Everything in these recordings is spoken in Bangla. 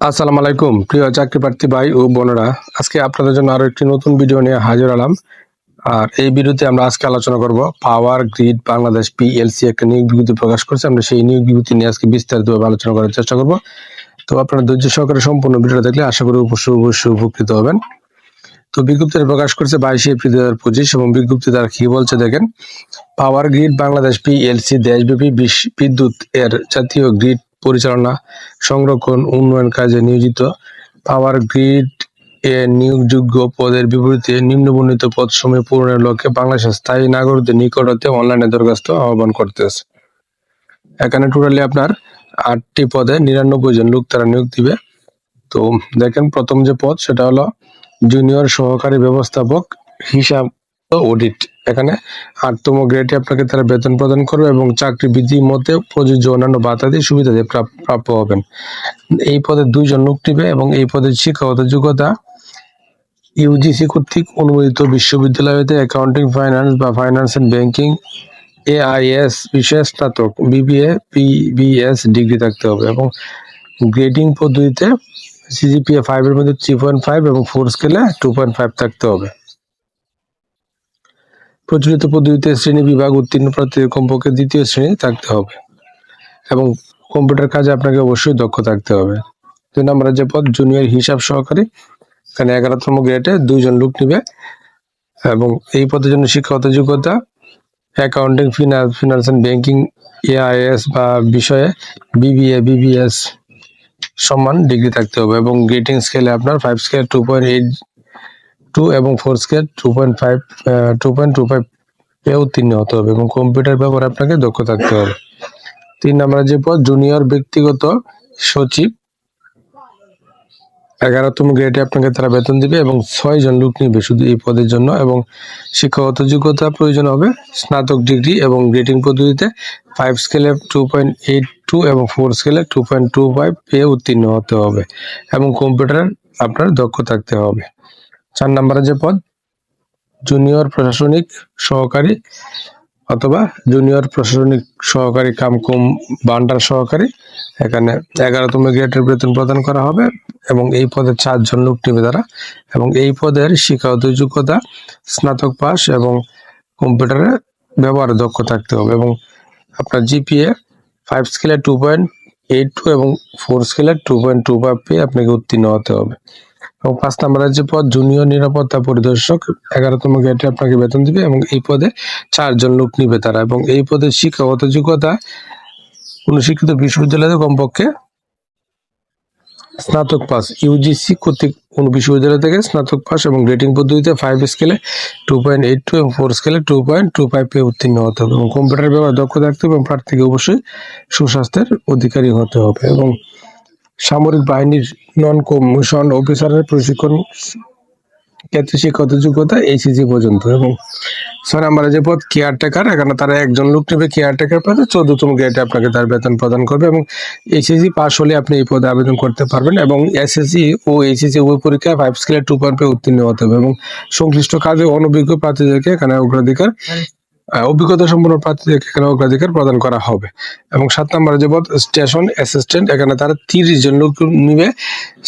আসসালামু আলাইকুম। প্রিয় চাকরি প্রার্থী ভাই ও বোনেরা, আজকে আপনাদের জন্য আরও একটি নতুন ভিডিও নিয়ে হাজির হলাম। আর এই ভিডিওতে আমরা আজকে আলোচনা করব পাওয়ার গ্রিড বাংলাদেশ পিএলসি একটা নিয়োগ বিজ্ঞপ্তি প্রকাশ করেছে। আমরা সেই নিয়োগ বিজ্ঞপ্তি নিয়ে আজকে বিস্তারিতভাবে আলোচনা করার চেষ্টা করব। তো আপনারা ধৈর্য সহকারে সম্পূর্ণ ভিডিওটা দেখলে আশা করি অবশ্যই উপকৃত হবেন। তো বিজ্ঞপ্তিটা প্রকাশ করেছে বাইশে এপ্রিল দু হাজার পঁচিশ এবং বিজ্ঞপ্তি তার কি বলছে দেখেন, পাওয়ার গ্রিড বাংলাদেশ পিএলসি দেশব্যাপী বিদ্যুৎ এর জাতীয় গ্রিড পরিচালনা, সংরক্ষণ, উন্নয়ন কাজে নিয়োজিত। পাওয়ার গ্রিড এ নিয়োগযোগ্য পদের বিপরীতে নিম্নবর্ণিত সময় পূরণের লক্ষ্যে বাংলাদেশের স্থায়ী নাগরিকদের নিকট হতে অনলাইনে দরখাস্ত আহ্বান করতেছে। এখানে টোটালি আপনার আটটি পদে নিরানব্বই জন লোক তারা নিয়োগ দিবে। তো দেখেন প্রথম যে পদ, সেটা হলো জুনিয়র সহকারী ব্যবস্থাপক হিসাব অডিট এখানে আটতম গ্রেডে আপনাকে তারা বেতন প্রদান করবে এবং চাকরি বিধি মতে প্রযোজ্য অন্যান্য বাতাদি সুবিধা দিয়ে প্রাপ- প্রাপ্য হবেন। এই পদে দুইজন লোক নিবে এবং এই পদের শিক্ষাগত যোগ্যতা ইউজিসি কর্তৃক অনুমোদিত বিশ্ববিদ্যালয় হতে অ্যাকাউন্টিং ফাইন্যান্স বা ফাইন্যান্স এন্ড ব্যাংকিং এআইএস বিষয়ে স্নাতক বিবিএ পিবিএস ডিগ্রি থাকতে হবে এবং গ্রেডিং পদ্ধতিতে সিজিপিএ ফাইভের মধ্যে থ্রি পয়েন্ট ফাইভ এবং ফোর স্কেলে টু পয়েন্ট ফাইভ থাকতে হবে। প্রচলিত পদ্ধতিতে শ্রেণি বিভাগ উত্তীর্ণ প্রার্থীদের কমপক্ষে দ্বিতীয় শ্রেণি থাকতে হবে। এবং কম্পিউটার কাজে আপনাকে অবশ্যই দক্ষ থাকতে হবে। দুই নম্বরে যে পদ, জুনিয়র হিসাব সহকারী, এখানে এগারোতম গ্রেডে দুইজন লোক নিবে। এবং এই পদের জন্য শিক্ষাগত যোগ্যতা, accounting finance finance and banking, AIS বা বিষয়ে বিবিএ, বিবিএস সমান ডিগ্রি থাকতে হবে। এবং গ্রেটিং স্কেলে আপনার five scale two point eight two এবং four scale two point five two point two five এ উত্তীর্ণ হতে হবে এবং কম্পিউটার ব্যবহারে আপনাকে দক্ষ থাকতে হবে। তিন নম্বরে যে পদ জুনিয়র ব্যক্তিগত সচিব। এগারোতম গ্রেডে আপনাকে তারা বেতন দিবে এবং ছয় জন লোক নিবে শুধু এই পদের জন্য এবং শিক্ষাগত যোগ্যতা প্রয়োজন হবে স্নাতক ডিগ্রি এবং গ্রেডিং পদ্ধতিতে ফাইভ স্কেলে টু পয়েন্ট এইট টু এবং ফোর স্কেলে টু পয়েন্ট টু ফাইভ পেয়ে উত্তীর্ণ হতে হবে এবং কম্পিউটার আপনার দক্ষ থাকতে হবে। চার নম্বরে যে পদ জুনিয়র প্রশাসনিক সহকারী অথবা জুনিয়র প্রশাসনিক সহকারী কাম কম বান্ডার সহকারী। এখানে এগারোতম গ্রেডের বেতন প্রদান করা হবে এবং এই পদে চারজন লোক নেবে তারা। এবং এই পদের শিক্ষাগত যোগ্যতা, স্নাতক পাস এবং কম্পিউটারে ব্যবহার দক্ষ থাকতে হবে এবং আপনার জিপিএ ফাইভ স্কেলে টু পয়েন্ট এইট টু এবং ফোর স্কেলে টু পয়েন্ট টু ফাইভ পেয়ে আপনাকে উত্তীর্ণ হতে হবে। এবং পাঁচ নম্বরের যে পদ, জুনিয়র নিরাপত্তা পরিদর্শক। এগারোতম গ্রেডে আপনাকে বেতন দিবে এবং এই পদে চারজন লোক নিবে তারা। এবং এই পদে শিক্ষাগত যোগ্যতা কোন শিক্ষিত বিশ্ববিদ্যালয়ে কমপক্ষে স্নাতক পাস। ইউজিসি কর্তৃক কোন বিশ্ববিদ্যালয় থেকে স্নাতক পাস এবং রেটিং পদ্ধতিতে ফাইভ স্কেলে টু পয়েন্ট এইট টু এবং ফোর স্কেলে টু পয়েন্ট টু ফাইভ উত্তীর্ণ হতে হবে এবং কম্পিউটার ব্যবহার দক্ষ থাকতে হবে এবং প্রার্থীকে অবশ্যই সুস্বাস্থ্যের অধিকারী হতে হবে এবং সামরিক বাহিনীর নন কমিশন অফিসারের প্রশিক্ষণ ক্ষেত্রে শিক্ষাগত যোগ্যতা? এইচএসি পর্যন্ত। এবং ছয় নম্বরে যে পদ কেয়ারটেকার এখানে তারা একজন লোক নেবে কেয়ারটেকার পদে, চোদ্দতম গ্রেডে আপনাকে তার বেতন প্রদান করবে এবং এইচএসি পাশ হলে আপনি এই পদে আবেদন করতে পারবেন এবং এসএসসি ও এইচএসসি উভয় পরীক্ষায় ফাইভ স্কেলে টু পয়েন্ট উত্তীর্ণ হতে হবে এবং সংশ্লিষ্ট কাজে অনভিজ্ঞ প্রার্থীদেরকে এখানে অগ্রাধিকার অভিজ্ঞতা সম্পন্ন প্রার্থীদেরকে এখানে অগ্রাধিকার প্রদান করা হবে। এবং সাত নম্বরে যে পদ স্টেশন অ্যাসিস্ট্যান্ট এখানে তারা তিরিশ জন লোক নিবে।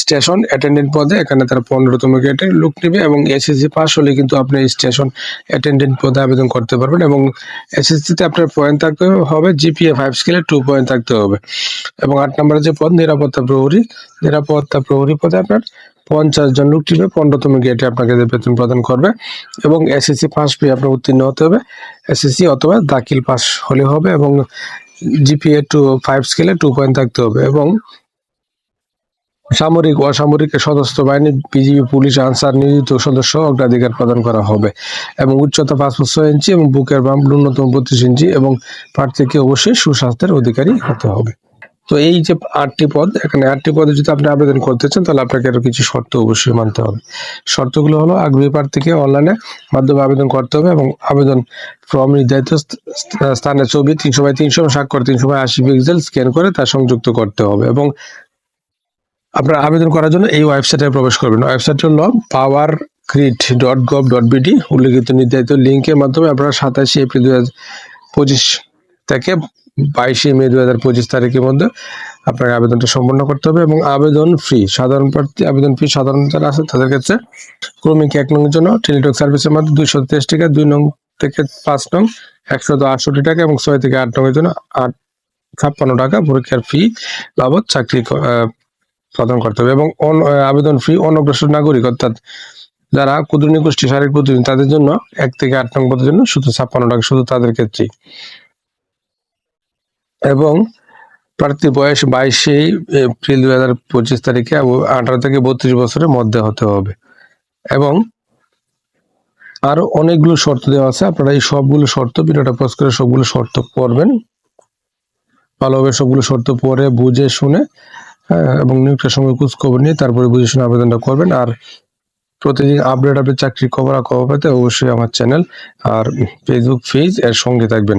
স্টেশন অ্যাটেন্ডেন্ট পদে এখানে তারা পনেরোতম গ্রেডের লোক নিবে এবং এসএসসি পাস হলে কিন্তু আপনি স্টেশন অ্যাটেন্ডেন্ট পদে আবেদন করতে পারবেন এবং এসএসসিতে আপনার পয়েন্ট থাকতে হবে জিপিএ ফাইভ স্কেলে টু পয়েন্ট থাকতে হবে। এবং আট নম্বরে যে পদ, নিরাপত্তা প্রহরী নিরাপত্তা প্রহরী পদে আপনার পঞ্চাশ জন লোক টিপে পনেরোতম গেটে আপনাকে বেতন প্রদান করবে এবং এসএসসি পাস পেয়ে আপনার উত্তীর্ণ হতে হবে। এসএসসি অথবা দাখিল পাস হলে হবে এবং জিপিএ টু ফাইভ স্কেলে টু পয়েন্ট থাকতে হবে এবং সামরিক, অসামরিক সদস্য বাহিনী বিজিবি পুলিশ, আনসার, নিয়োজিত সদস্য অগ্রাধিকার প্রদান করা হবে এবং উচ্চতা পাঁচ ছয় ইঞ্চি এবং বুকের বাম ন্যূনতম বত্রিশ ইঞ্চি এবং প্রার্থীকে অবশ্যই সুস্বাস্থ্যের অধিকারী হতে হবে। তো এই যে আটটি পদ, এখানে আটটি পদে যদি আপনি আবেদন করতে চান, তাহলে আপনাকে আরও কিছু শর্ত অবশ্যই মানতে হবে। শর্তগুলো হলো, আগ্রহী প্রার্থীকে অনলাইনে মাধ্যমে আবেদন করতে হবে এবং আবেদন ফর্ম নির্ধারিত স্থ- স্থ- ছবি তিনশো বাই তিনশো স্বাক্ষর তিনশো বাই আশি পিক্সেল স্ক্যান করে তা সংযুক্ত করতে হবে এবং আপনার আবেদন করার জন্য এই ওয়েবসাইটে প্রবেশ করবেন। ওয়েবসাইট হলো power grid dot gov dot BD উল্লেখিত নির্ধারিত লিঙ্কের মাধ্যমে আপনারা সাতাশে এপ্রিল দু হাজার পঁচিশ থেকে বাইশে মে দু হাজার পঁচিশ তারিখের মধ্যে আপনাকে আবেদনটা সম্পন্ন করতে হবে এবং আবেদন ফ্রি সাধারণ প্রার্থী, আবেদন ফি সাধারণ যারা আছে তাদের ক্ষেত্রে ক্রমিক এক নং জন্য টেলিটক সার্ভিসের মধ্যে দুইশো তেইশ টাকা, দুই নং থেকে পাঁচ নং একশো আটষট্টি টাকা এবং ছয় থেকে আট নং এর জন্য আট ছাপ্পান্ন টাকা পরীক্ষার ফি বাবদ চাকরি প্রদান করতে হবে এবং আবেদন ফি অনগ্রসর নাগরিক অর্থাৎ যারা ক্ষুদ্র নিগোষ্ঠী শারীরিক প্রতিদিন তাদের জন্য এক থেকে আট নং পদের জন্য শুধু ছাপ্পান্ন টাকা শুধু তাদের ক্ষেত্রেই। এবং প্রার্থী বয়স বাইশে এপ্রিল দু হাজার পঁচিশ তারিখে আঠারো থেকে বত্রিশ বছরের মধ্যে হতে হবে। এবং আরও অনেকগুলো শর্ত দেওয়া আছে। আপনারা এই সবগুলো শর্ত ভিডিওটা পজ করে সবগুলো শর্ত পড়বেন। ভালোভাবে সবগুলো শর্ত পড়ে বুঝে শুনে হ্যাঁ, এবং নিয়োগটার সময় খোঁজ খবর নিয়ে তারপরে বুঝে শুনে আবেদনটা করবেন। আর প্রতিদিন আপডেট আপডেট চাকরি খবর খবর পেতে অবশ্যই আমার চ্যানেল আর ফেসবুক পেজ এর সঙ্গে থাকবেন।